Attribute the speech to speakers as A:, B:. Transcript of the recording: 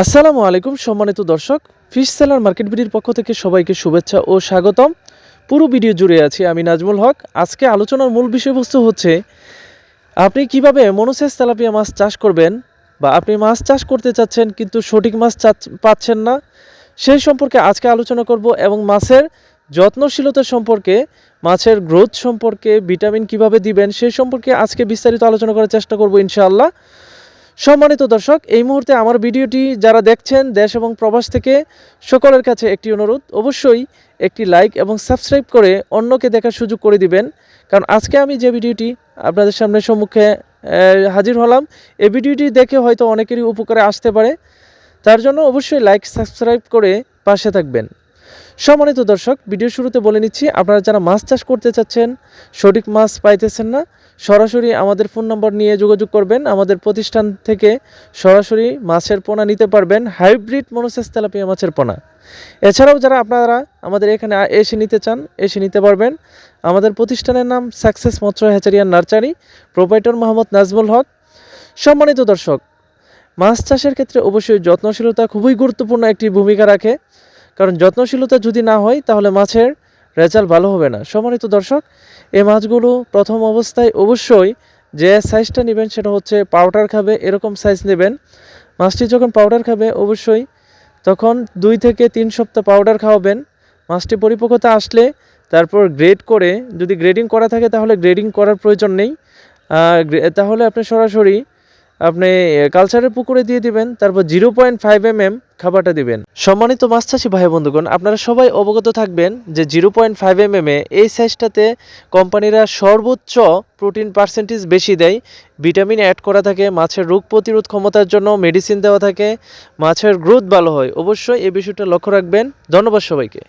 A: আসসালামু আলাইকুম, সম্মানিত দর্শক। ফিশ সেলার মার্কেট বিডির পক্ষ থেকে সবাইকে শুভেচ্ছা ও স্বাগতম। পুরো ভিডিও জুড়ে আছি আমি নাজমুল হক। আজকে আলোচনার মূল বিষয়বস্তু হচ্ছে, আপনি কীভাবে মনোসেস তেলাপিয়া মাছ চাষ করবেন বা আপনি মাছ চাষ করতে চাচ্ছেন কিন্তু সঠিক মাছ পাচ্ছেন না, সেই সম্পর্কে আজকে আলোচনা করব এবং মাছের যত্নশীলতা সম্পর্কে, মাছের গ্রোথ সম্পর্কে ভিটামিন কীভাবে দিবেন সেই সম্পর্কে আজকে বিস্তারিত আলোচনা করার চেষ্টা করব ইনশাআল্লাহ। সম্মানিত দর্শক, এই মুহূর্তে আমার ভিডিওটি যারা দেখছেন দেশ এবং প্রবাস থেকে সকলের কাছে একটি অনুরোধ, অবশ্যই একটি লাইক এবং সাবস্ক্রাইব করে অন্যকে দেখার সুযোগ করে দিবেন। কারণ আজকে আমি যে ভিডিওটি আপনাদের সামনে সম্মুখে হাজির হলাম, এই ভিডিওটি দেখে হয়তো অনেকেরই উপকারে আসতে পারে। তার জন্য অবশ্যই লাইক, সাবস্ক্রাইব করে পাশে থাকবেন। সম্মানিত দর্শক, ভিডিও শুরুতে বলে নিচ্ছি, আপনারা যারা মাছ চাষ করতে চাচ্ছেন, সঠিক মাছ পাইতেছেন না, সরাসরি আমাদের ফোন নম্বর নিয়ে যোগাযোগ করবেন। আমাদের প্রতিষ্ঠান থেকে সরাসরি মাছের পোনা নিতে পারবেন, হাইব্রিড মনোসেস তেলাপিয়া মাছের পোনা। এছাড়াও যারা আপনারা আমাদের এখানে এসে নিতে চান, এসে নিতে পারবেন। আমাদের প্রতিষ্ঠানের নাম সাকসেস মৎস্য হ্যাচারিয়ান নার্সারি প্রোপাইটর মোহাম্মদ নাজমুল হক। সম্মানিত দর্শক, মাছ চাষের ক্ষেত্রে অবশ্যই যত্নশীলতা খুবই গুরুত্বপূর্ণ একটি ভূমিকা রাখে। কারণ যত্নশীলতা যদি না হয়, তাহলে মাছের রেজাল্ট ভালো হবে না। সম্মানিত দর্শক এই মাছগুলো প্রথম অবস্থায় অবশ্যই যে সাইজটা নেবেন সেটা হচ্ছে পাউডার খাবে, এরকম সাইজ নেবেন। মাছটি যখন পাউডার খাবে, অবশ্যই তখন দুই থেকে তিন সপ্তাহ পাউডার খাওয়াবেন। মাছটি পরিপক্কতা আসলে তারপর গ্রেড করে, যদি গ্রেডিং করা থাকে, তাহলে গ্রেডিং করার প্রয়োজন নেই। তাহলে আপনি সরাসরি আপনি কালচারের পুকুরে দিয়ে দিবেন, তারপর zero point five M M খাবারটা দিবেন। সম্মানিত মাছ চাষি ভাই বন্ধুগণ, আপনারা সবাই অবগত থাকবেন যে zero point five M M এ এই সাইজটাতে কোম্পানিরা সর্বোচ্চ প্রোটিন পার্সেন্টেজ বেশি দেয়। ভিটামিন অ্যাড করা থাকে, মাছের রোগ প্রতিরোধ ক্ষমতার জন্য মেডিসিন দেওয়া থাকে, মাছের গ্রোথ ভালো হয়। অবশ্যই এই বিষয়টা লক্ষ্য রাখবেন। ধন্যবাদ সবাইকে।